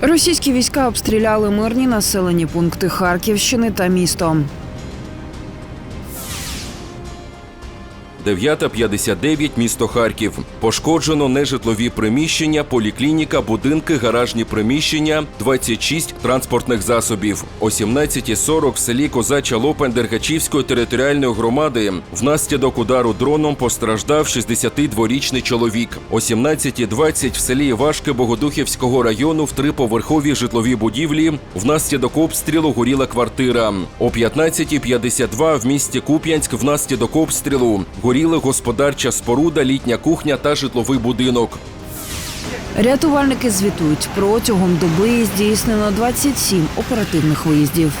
Російські війська обстріляли мирні населені пункти Харківщини та місто. 9.59, місто Харків. Пошкоджено нежитлові приміщення, поліклініка, будинки, гаражні приміщення, 26 транспортних засобів. О 17.40 в селі Козача Лопань Дергачівської територіальної громади внаслідок удару дроном постраждав 62-річний чоловік. О 17.20 в селі Івашки Богодухівського району в триповерховій житловій будівлі внаслідок обстрілу горіла квартира. О 15.52 в місті Куп'янськ внаслідок обстрілу горіли господарча споруда, літня кухня та житловий будинок. Рятувальники звітують протягом доби здійснено 27 оперативних виїздів.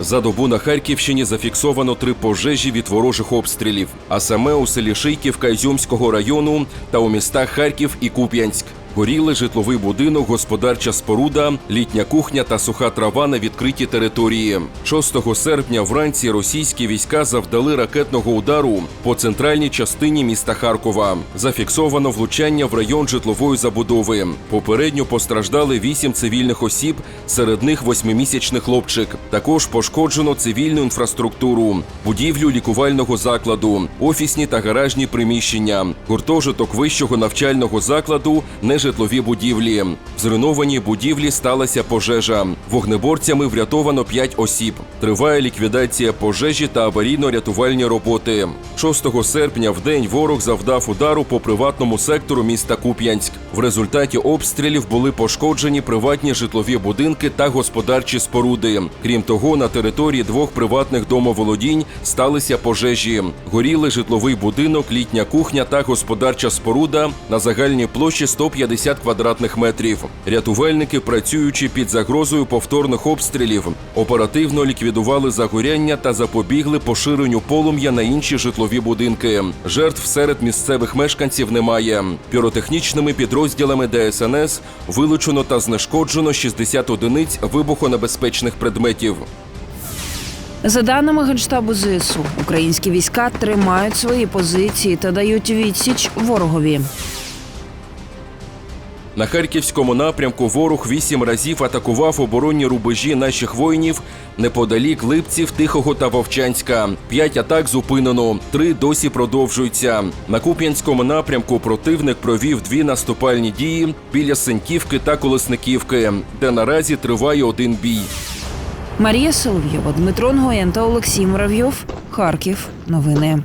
За добу на Харківщині зафіксовано три пожежі від ворожих обстрілів, а саме у селі Шийківка Ізюмського району та у містах Харків і Куп'янськ. Горіли житловий будинок, господарча споруда, літня кухня та суха трава на відкритій території. 6 серпня вранці російські війська завдали ракетного удару по центральній частині міста Харкова. Зафіксовано влучання в район житлової забудови. Попередньо постраждали вісім цивільних осіб, серед них восьмимісячний хлопчик. Також пошкоджено цивільну інфраструктуру, будівлю лікувального закладу, офісні та гаражні приміщення, гуртожиток вищого навчального закладу, нежитлові будівлі. В зруйнованій будівлі сталася пожежа. Вогнеборцями врятовано 5 осіб. Триває ліквідація пожежі та аварійно-рятувальні роботи. 6 серпня в день ворог завдав удару по приватному сектору міста Куп'янськ. В результаті обстрілів були пошкоджені приватні житлові будинки та господарчі споруди. Крім того, на території двох приватних домоволодінь сталися пожежі. Горіли житловий будинок, літня кухня та господарча споруда на загальній площі 150 квадратних метрів. Рятувальники, працюючи під загрозою повторних обстрілів, оперативно ліквідували загоряння та запобігли поширенню полум'я на інші житлові будинки. Жертв серед місцевих мешканців немає. Піротехнічними підрозділами ДСНС вилучено та знешкоджено 60 одиниць вибухонебезпечних предметів. За даними Генштабу ЗСУ, українські війська тримають свої позиції та дають відсіч ворогові. На харківському напрямку ворог вісім разів атакував оборонні рубежі наших воїнів неподалік Липців, Тихого та Вовчанська. П'ять атак зупинено, три досі продовжуються. На Куп'янському напрямку противник провів дві наступальні дії біля Сеньківки та Колесниківки, де наразі триває один бій. Марія Соловйова, Дмитро Нгоєн та Олексій Муравйов. Харків. Новини.